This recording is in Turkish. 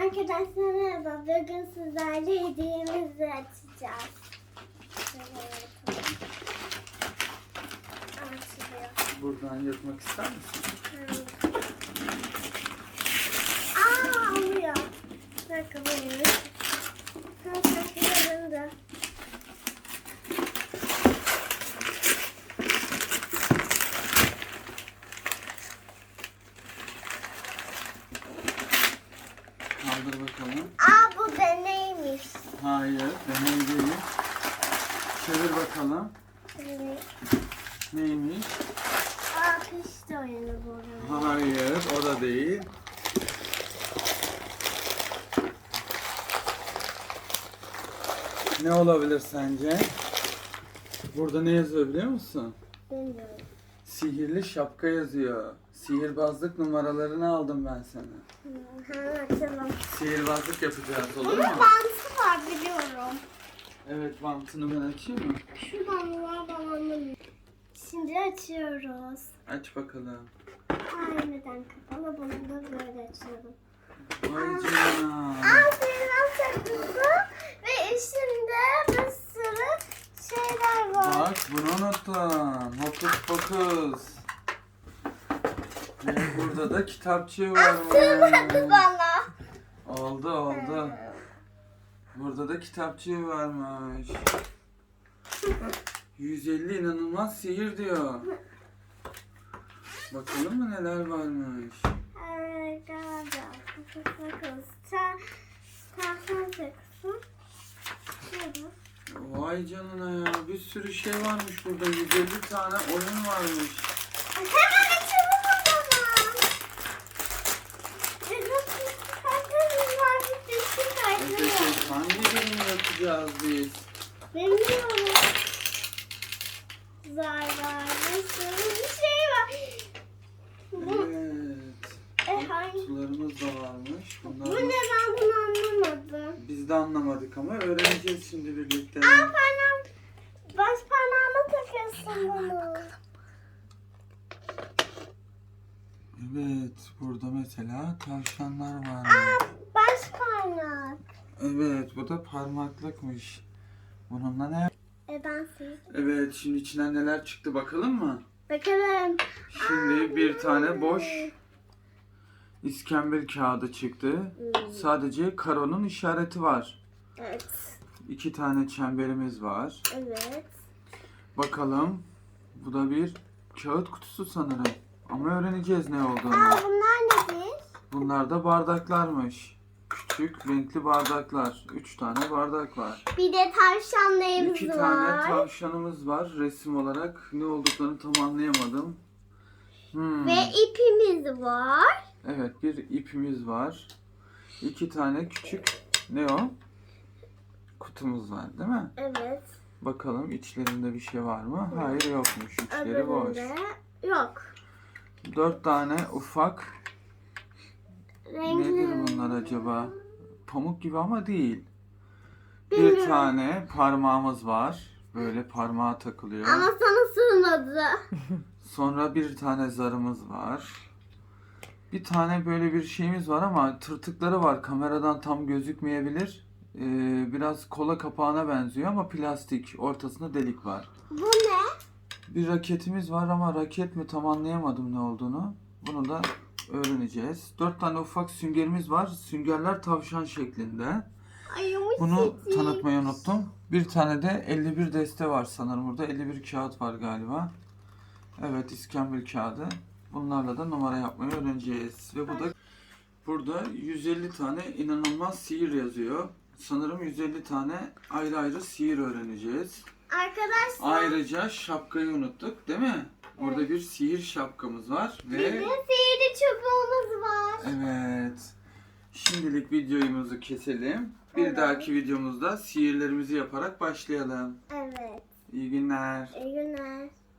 Arkadaşlar merhaba. Bugün sizlerle hediyemizi açacağız. Buradan yırtmak ister misin? Aa alıyor. Bakın böyle. Kaldır bakalım. Aa bu deneymiş. Hayır, deney değil. Çevir bakalım. Deney. Neymiş? Aa pişti oyunu bu. Hayır, o da değil. Ne olabilir sence? Burada ne yazıyor biliyor musun? Bilmiyorum. Sihirli şapka yazıyor. Sihirbazlık numaralarını aldım ben sana. Ha açalım. Sihirbazlık yapacağız olur Bunun mu? bantı var biliyorum. Evet, bantını ben açayım mı? Şuradan var babamın. Şimdi açıyoruz. Aç bakalım. Aniden kapalı bunu da böyle açıyorum. Vay canına. Sihirden saklısı ve içinde bir sürü şeyler var. Bak bunu unuttun. Hokus pokus. Ve burada da kitapçı var. Sığmadı bana. Oldu oldu. Burada da kitapçı varmış. 150 inanılmaz sihir diyor. Bakalım mı neler varmış. Arkadaşlar Vay canına ya bir sürü şey varmış burada. 150 tane oyun varmış. Hemen açalım o zaman. Kartlarımız var. Bir sürü Peki kartlarımız. hangi birini yapacağız biz? Bilmiyorum. Zar var. Bir sürü bir şey var. Bu, Evet. e, hangi? Kutularımız da varmış. Bu Bunlar ne ben bunu anlamadım. biz de anlamadık ama öğreneceğiz şimdi birlikte. Aa takıyorsun bunu. Evet, burada mesela tavşanlar var. Aa baş parmak. Evet, bu da parmaklıkmış. Bununla ne? E ben. Evet, şimdi içinden neler çıktı bakalım mı? Bakalım. Şimdi bir tane boş iskambil kağıdı çıktı. Sadece karonun işareti var. Evet. İki tane çemberimiz var. Evet. Bakalım. Bu da bir kağıt kutusu sanırım. Ama öğreneceğiz ne olduğunu. Aa bunlar nedir? Bunlar da bardaklarmış. Küçük renkli bardaklar. Üç tane bardak var. Bir de tavşanlarımız İki var. tane tavşanımız var. Resim olarak ne olduklarını tam anlayamadım. Hmm. Ve ipimiz var. Evet bir ipimiz var. İki tane küçük ne o? Kutumuz var değil mi? Evet. Bakalım içlerinde bir şey var mı? Hayır yokmuş. İçleri boş. Öbüründe yok. Dört tane ufak Renkli. Nedir bunlar acaba? Pamuk gibi ama değil. Bir Bilmiyorum. tane parmağımız var. Böyle parmağa takılıyor. Ama sana sığmadı. Sonra bir tane zarımız var. Bir tane böyle bir şeyimiz var ama tırtıkları var. Kameradan tam gözükmeyebilir. Ee, biraz kola kapağına benziyor ama plastik. Ortasında delik var. Bu ne? Bir raketimiz var ama raket mi tam anlayamadım ne olduğunu. Bunu da öğreneceğiz. Dört tane ufak süngerimiz var. Süngerler tavşan şeklinde. Ay. Bunu tanıtmayı unuttum. Bir tane de 51 deste var sanırım burada. 51 kağıt var galiba. Evet iskambil kağıdı. Bunlarla da numara yapmayı öğreneceğiz. Ve bu da burada 150 tane inanılmaz sihir yazıyor. Sanırım 150 tane ayrı ayrı sihir öğreneceğiz. Arkadaşlar Ayrıca şapkayı unuttuk değil mi? Burada bir sihir şapkamız var ve de sihirli çubuğumuz var. evet. Şimdilik videomuzu keselim. Bir Evet. dahaki videomuzda sihirlerimizi yaparak başlayalım. Evet. İyi günler. İyi günler.